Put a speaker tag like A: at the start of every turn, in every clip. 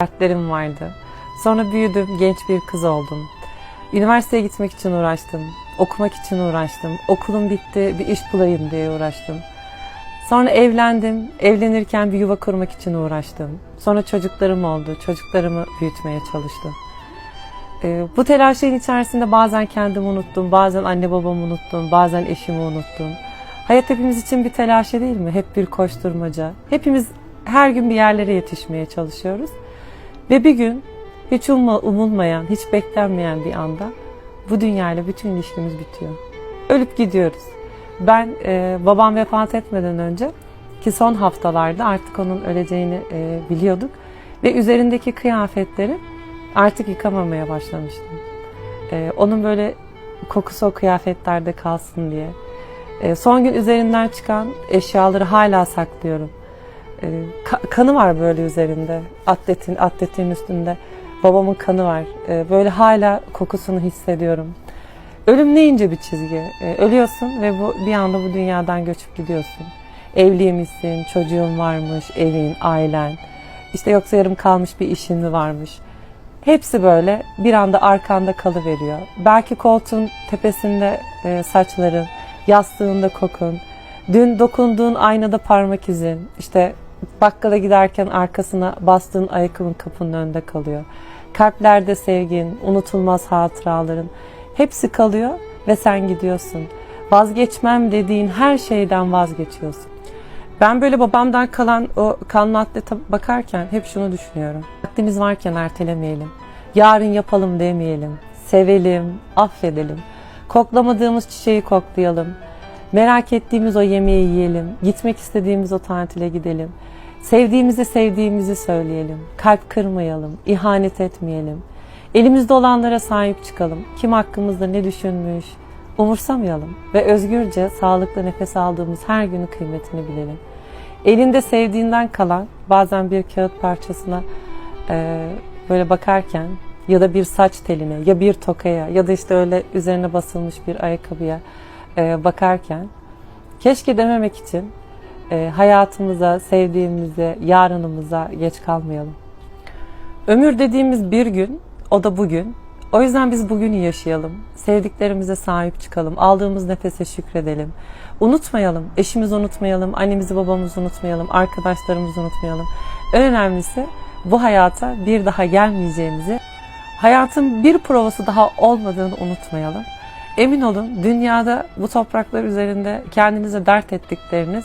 A: dertlerim vardı. Sonra büyüdüm, genç bir kız oldum. Üniversiteye gitmek için uğraştım. Okumak için uğraştım. Okulum bitti, bir iş bulayım diye uğraştım. Sonra evlendim. Evlenirken bir yuva kurmak için uğraştım. Sonra çocuklarım oldu. Çocuklarımı büyütmeye çalıştım. Ee, bu telaşın içerisinde bazen kendimi unuttum, bazen anne babamı unuttum, bazen eşimi unuttum. Hayat hepimiz için bir telaşı değil mi? Hep bir koşturmaca. Hepimiz her gün bir yerlere yetişmeye çalışıyoruz. Ve bir gün hiç umulmayan, hiç beklenmeyen bir anda bu dünyayla bütün ilişkimiz bitiyor. Ölüp gidiyoruz. Ben e, babam vefat etmeden önce ki son haftalarda artık onun öleceğini e, biliyorduk ve üzerindeki kıyafetleri artık yıkamamaya başlamıştım. E, onun böyle kokusu o kıyafetlerde kalsın diye. E, son gün üzerinden çıkan eşyaları hala saklıyorum. E, ka- kanı var böyle üzerinde. Atletin, atletin üstünde. Babamın kanı var. E, böyle hala kokusunu hissediyorum. Ölüm ne ince bir çizgi. E, ölüyorsun ve bu bir anda bu dünyadan göçüp gidiyorsun. Evliymişsin, çocuğun varmış, evin, ailen. İşte yoksa yarım kalmış bir işin mi varmış. Hepsi böyle bir anda arkanda kalıveriyor. Belki koltuğun tepesinde e, saçların, yastığında kokun, dün dokunduğun aynada parmak izin, işte bakkala giderken arkasına bastığın ayakkabın kapının önünde kalıyor. Kalplerde sevgin, unutulmaz hatıraların hepsi kalıyor ve sen gidiyorsun. Vazgeçmem dediğin her şeyden vazgeçiyorsun. Ben böyle babamdan kalan o kanlı atlete bakarken hep şunu düşünüyorum. Vaktimiz varken ertelemeyelim. Yarın yapalım demeyelim. Sevelim, affedelim. Koklamadığımız çiçeği koklayalım. Merak ettiğimiz o yemeği yiyelim. Gitmek istediğimiz o tatile gidelim. Sevdiğimizi sevdiğimizi söyleyelim. Kalp kırmayalım, ihanet etmeyelim. Elimizde olanlara sahip çıkalım. Kim hakkımızda ne düşünmüş, umursamayalım. Ve özgürce, sağlıklı nefes aldığımız her günün kıymetini bilelim. Elinde sevdiğinden kalan bazen bir kağıt parçasına e, böyle bakarken ya da bir saç teline ya bir tokaya ya da işte öyle üzerine basılmış bir ayakkabıya e, bakarken keşke dememek için e, hayatımıza, sevdiğimize, yarınımıza geç kalmayalım. Ömür dediğimiz bir gün, o da bugün. O yüzden biz bugünü yaşayalım. Sevdiklerimize sahip çıkalım. Aldığımız nefese şükredelim. Unutmayalım. Eşimizi unutmayalım. Annemizi babamızı unutmayalım. Arkadaşlarımızı unutmayalım. En önemlisi bu hayata bir daha gelmeyeceğimizi, hayatın bir provası daha olmadığını unutmayalım. Emin olun dünyada bu topraklar üzerinde kendinize dert ettikleriniz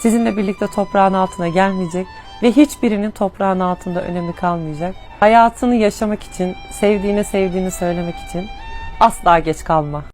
A: sizinle birlikte toprağın altına gelmeyecek ve hiçbirinin toprağın altında önemi kalmayacak. Hayatını yaşamak için, sevdiğine sevdiğini söylemek için asla geç kalma.